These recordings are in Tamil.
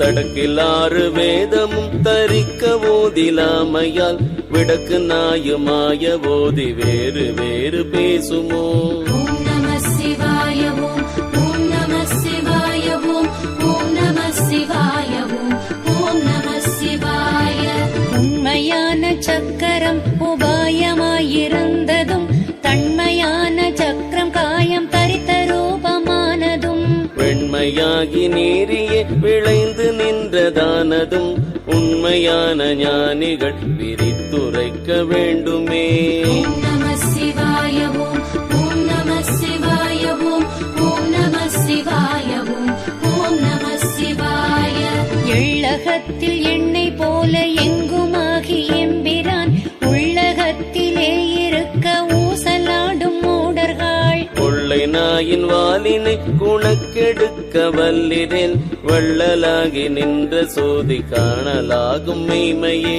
சடக்கில் ஆறு வேதமும் தரிக்க ஓதிலாமையால் விடக்கு நாயுமாய ஓதி வேறு வேறு பேசுமோ? ஓம் நம சிவாய. வெண்மையாகி நீரியே விளைந்து நின்றதானதும் உண்மையான ஞானிகள் விரித்துரைக்க வேண்டுமே. கொள்ளை வாலினை குணக்கெடுக்க வல்லிரேன் வள்ளலாகி நின்ற சோதி காணலாகும் மெய்மையே.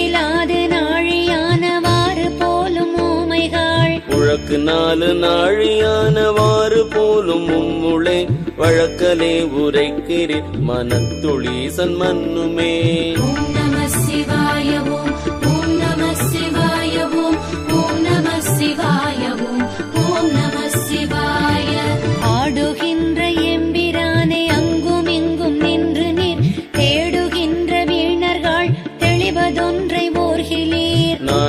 வழக்கு நாலு நாழியானவாறு போலும் உம்முளே. வழக்கலே உரைக்கிறேன் மனத்துளீசன் மன்னுமே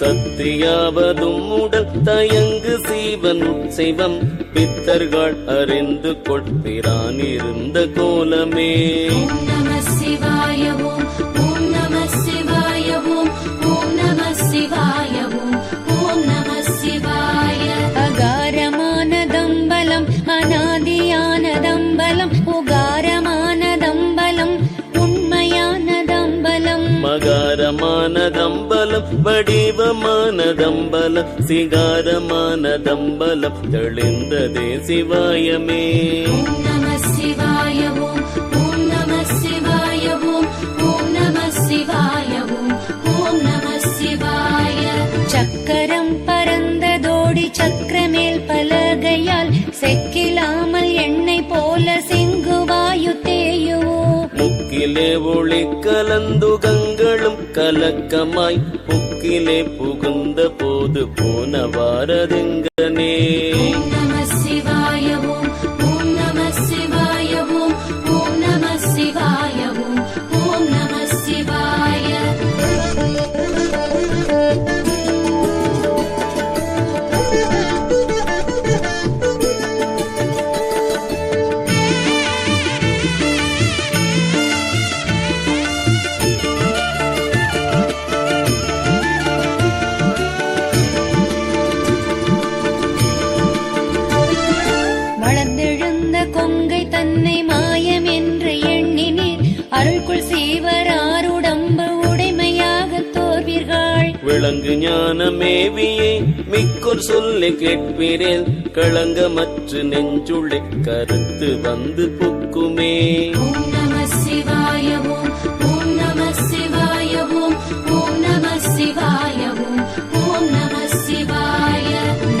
சத்தியாவதும் உடல் தயங்கு சீவன் உற்சைவம் பித்தர்கள் அறிந்து கொட்பிரான் இருந்த கோலமே. சிவா தம்பலம் சிகாரமான தம்பலம் தெளிந்ததே சிவாயமே. சக்கரம் பறந்ததோடி சக்கரமேல் பலகையால் செக்கிலாமல் எண்ணெய் போல செங்குவாயு தேயுவோ. முக்கிலே ஒளி கலந்துகங்களும் கலக்கமாய் புக்கிலே புகுந்த போது போன வாரதுங்க விளங்கு ஞானமேவியே மிக்கொரு சொல்லை கேட்பிரேல் களங்கமற்று நெஞ்சுள்ளே கருத்து வந்து புக்குமே.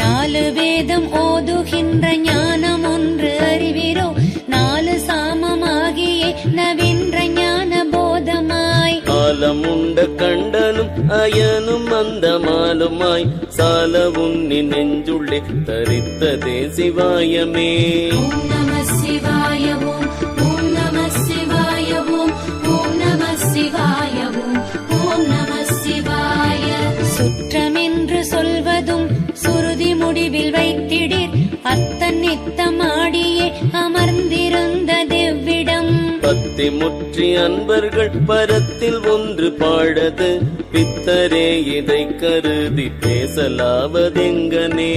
நாலு வேதம் ஓதுகின்ற ஞானம் ஒன்று அறிவிரோ நாலு சாமமாகியே நவீன்ற സായനും മന്ദമാലുമായി സാലവും നെഞ്ചുള്ളിൽ തരിത്തതേ ശിവായമേ ശിവായവും சுற்றமென்று சொல்வதும் சுருதி முடிவில் வைத்திடீர். அத்தன் நித்தமான பக்தி முற்றி அன்பர்கள் பரத்தில் ஒன்று பாடது. பித்தரே இதை கருதி பேசலாவதெங்கனே?